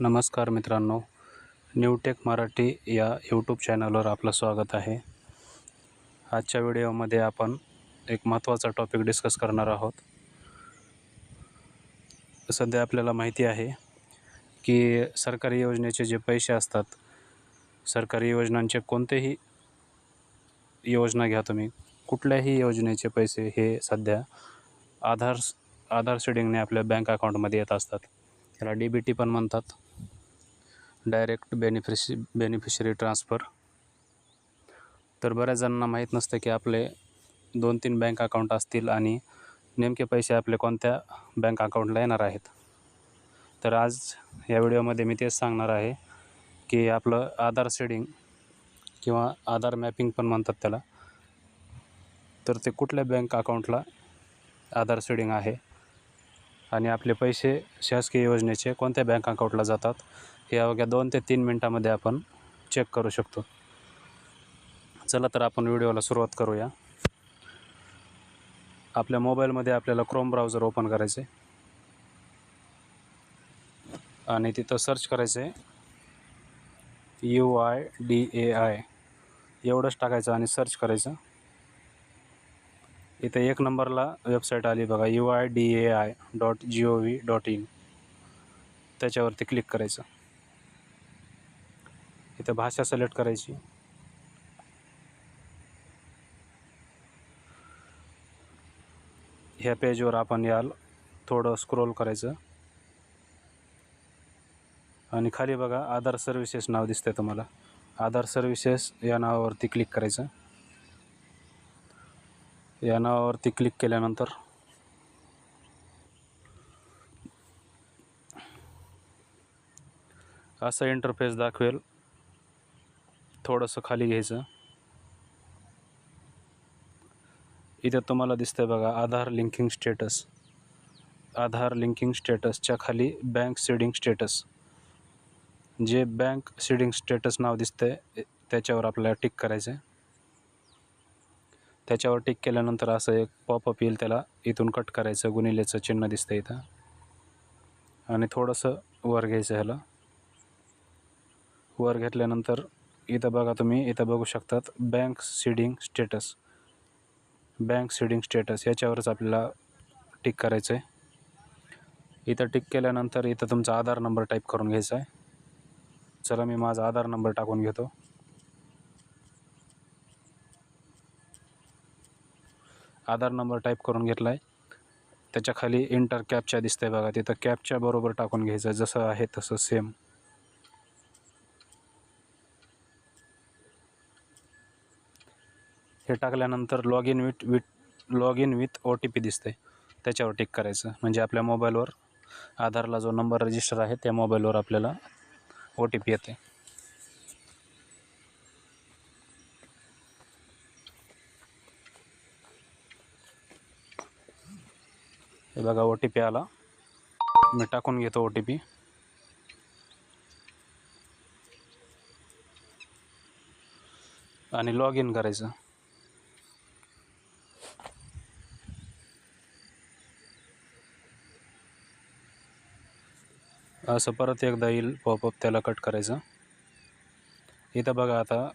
नमस्कार मित्रांनो न्यूटेक मराठी या यूट्यूब चॅनलवर आपलं स्वागत आहे. आजच्या व्हिडिओमध्ये आपण एक महत्त्वाचा टॉपिक डिस्कस करणार आहोत. सध्या आपल्याला माहिती आहे की सरकारी योजनेचे जे पैसे असतात सरकारी योजनांचे कोणतेही योजना घ्या तुम्ही कुठल्याही योजनेचे पैसे हे सध्या आधार आधार शेडिंगने आपल्या बँक अकाउंटमध्ये येत असतात. त्याला डी बी टी पण म्हणतात. डायरेक्ट बेनिफिश बेनिफिशरी ट्रान्सफर तर बऱ्याच जणांना माहीत नसतं की आपले दोन तीन बँक अकाउंट असतील आणि नेमके पैसे आपले कोणत्या बँक अकाउंटला येणार आहेत. तर आज या व्हिडिओमध्ये मी तेच सांगणार आहे की आपलं आधार सेडिंग किंवा आधार मॅपिंग पण म्हणतात त्याला. तर ते कुठल्या बँक अकाउंटला आधार सेडिंग आहे? आणि आपले पैसे शासकीय योजनेचे कोणत्या बँक अकाउंटला जातात हे अवघ्या दोन ते तीन मिनटामध्ये आपण चेक करू शकतो. चला तर आपण व्हिडिओला सुरुवात करूया. आपल्या मोबाईलमध्ये आपल्याला क्रोम ब्राउझर ओपन करायचं आहे आणि तिथं सर्च करायचं आहे U I D A I एवढंच टाकायचं आणि सर्च करायचं. इथं एक नंबरला वेबसाईट आली बघा U I D A I dot G O V dot in त्याच्यावरती क्लिक करायचं. इथं भाषा सिलेक्ट करायची. ह्या पेजवर आपण याल थोडं स्क्रोल करायचं. आणि खाली बघा आधार सर्व्हिसेस नाव दिसतंय तुम्हाला. आधार सर्व्हिसेस या नावावरती क्लिक करायचं. या नावावरती क्लिक केल्यानंतर. असं इंटरफेस दाखवेल. थोडंसं खाली घ्यायचं. इथं तुम्हाला दिसतंय बघा Aadhaar linking status Aadhaar linking स्टेटसच्या खाली बँक सीडिंग स्टेटस जे बँक सीडिंग स्टेटस नाव दिसतंय त्याच्यावर आपल्याला टिक करायचं आहे त्याच्यावर टिक केल्यानंतर असं एक पॉपअप येईल त्याला. इथून कट करायचं गुणिलेचं चिन्ह दिसतं इथं. आणि थोडंसं वर घ्यायचं ह्याला. वर घेतल्यानंतर इथं बघा तुम्ही इथं बघू शकतात bank seeding status bank seeding status याच्यावरच आपल्याला टिक करायचं आहे इथं टिक केल्यानंतर इथं तुमचा आधार नंबर टाईप करून घ्यायचा आहे. चला मी माझा आधार नंबर टाकून घेतो. आधार नंबर टाईप करून घेतला आहे त्याच्याखाली इंटर कॅपच्या दिसतंय बघा. तिथं कॅपच्या बरोबर टाकून घ्यायचं. जसं आहे तसं सेम हे टाकल्यानंतर log in with with log in with O T P दिसते त्याच्यावर टिक करायचं. म्हणजे आपल्या मोबाईलवर आधारला जो नंबर रजिस्टर आहे त्या मोबाईलवर आपल्याला ओ टी पी येते हे बघा ओ टी पी आला. मी टाकून घेतो ओ टी पी आणि लॉग इन करायचं. असं परत एकदा येईल पॉपअप त्याला कट करायचं. इथं बघा आता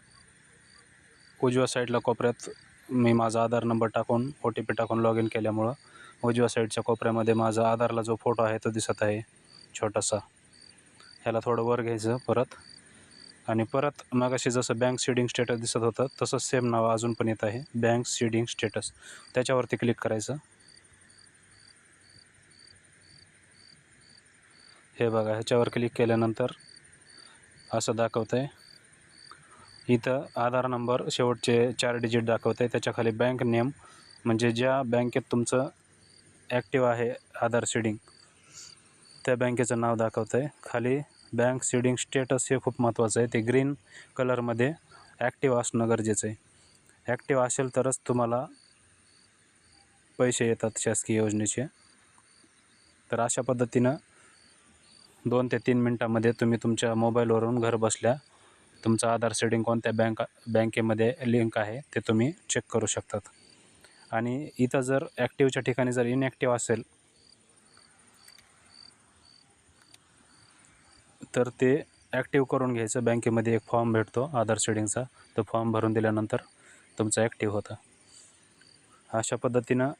उजव्या साईडला कोपऱ्यात मी माझा आधार नंबर टाकून ओ टी पी टाकून लॉग इन केल्यामुळं उजव्या साईडच्या कोपऱ्यामध्ये माझा आधारला जो फोटो आहे तो दिसत आहे छोटासा. ह्याला थोडं वर घ्यायचं परत. आणि परत मगाशी जसं बँक सीडिंग स्टेटस दिसत होतं तसंच सेम नाव अजून पण येत आहे बँक सीडिंग स्टेटस त्याच्यावरती क्लिक करायचं. हे बघा ह्याच्यावर क्लिक केल्यानंतर असं दाखवतं आहे इथं आधार नंबर शेवटचे चार डिजिट दाखवत आहे त्याच्याखाली बँक नेम म्हणजे ज्या बँकेत तुमचं ॲक्टिव्ह आहे आधार सीडिंग. त्या बँकेचं नाव दाखवतं आहे खाली बँक सीडिंग स्टेटस हे खूप महत्त्वाचं आहे. ते ग्रीन कलरमध्ये ॲक्टिव्ह असणं गरजेचं आहे. ॲक्टिव्ह असेल तरच तुम्हाला पैसे येतात शासकीय योजनेचे. तर अशा पद्धतीनं दोन ते तीन मिनटामध्ये तुम्ही तुमच्या मोबाईलवरून घर बसल्या तुमचं आधार सेडिंग कोणत्या बँक बँकेमध्ये लिंक आहे ते तुम्ही चेक करू शकतात. आणि इथं जर ॲक्टिव्हच्या ठिकाणी जर इनॲक्टिव्ह असेल तर ते ॲक्टिव्ह करून घ्यायचं. बँकेमध्ये एक फॉर्म भेटतो आधार शेडिंगचा. तो फॉर्म भरून दिल्यानंतर तुमचं ॲक्टिव्ह होतं. अशा पद्धतीनं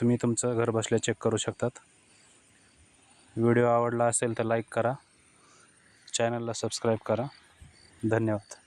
तुम्ही तुमचं घर बसल्या चेक करू शकतात. व्हिडिओ आवडला असेल तर लाईक करा. चॅनलला सबस्क्राईब करा. धन्यवाद.